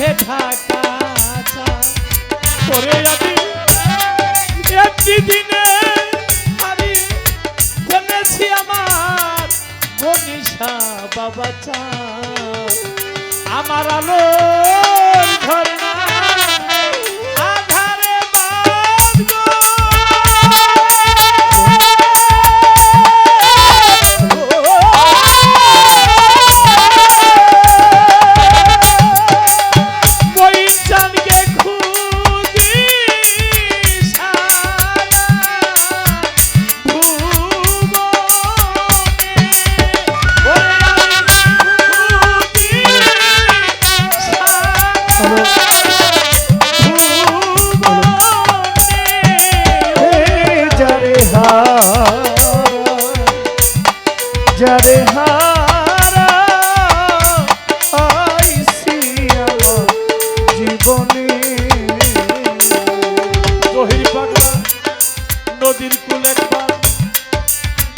মেঘে ঢাকা তোরে আমি একটি দিনে হারিয়ে ফেলেছি আমার মনীষা বাবা চা আমার আলোর ঝর্ণা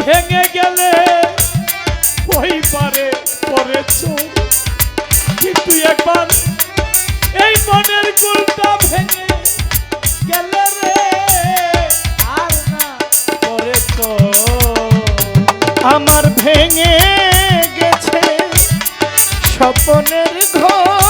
ভেঙে গেলে ওই পারে পরে কিন্তু একবার এই মনের কুলটা ভেঙে গেলে রে, আর আমার ভেঙে গেছে স্বপ্নের ঘর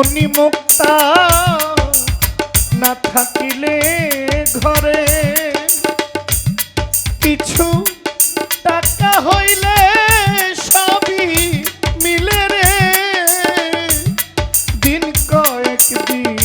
মণিমুক্তা না থাকিলে ঘরে। কিছু টাকা হইলে সবই মিলে রে। দিন কয়েক দিন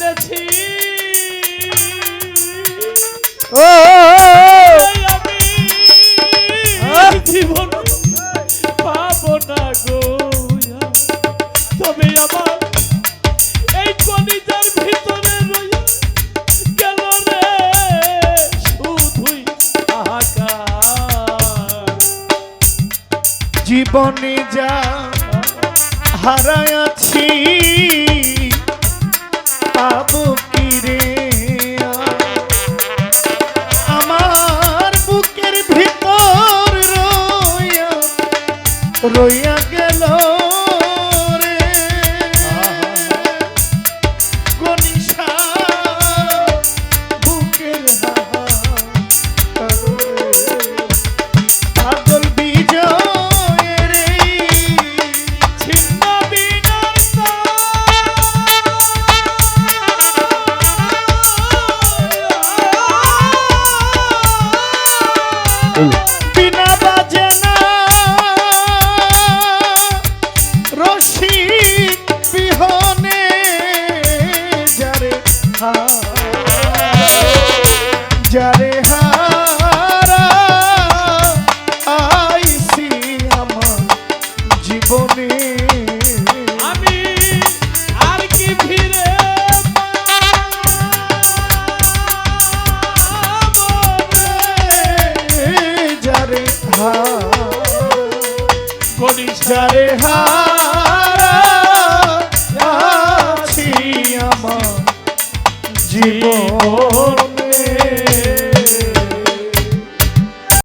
ফেলেছি ও আমি জীবন পাবো না গো তবে আমার এই কলিজার ভিতরে গেল রে শুধুই হাহাকার জীবনে যা হারায়াছি পাবো কি রে? আমার বুকের ভিতর রইয়া রইয়া যারে হারা আইসি আমার জীবনে। আমি আর কি ফিরে যারে হারি যারে হারা আছি আমার জীবন।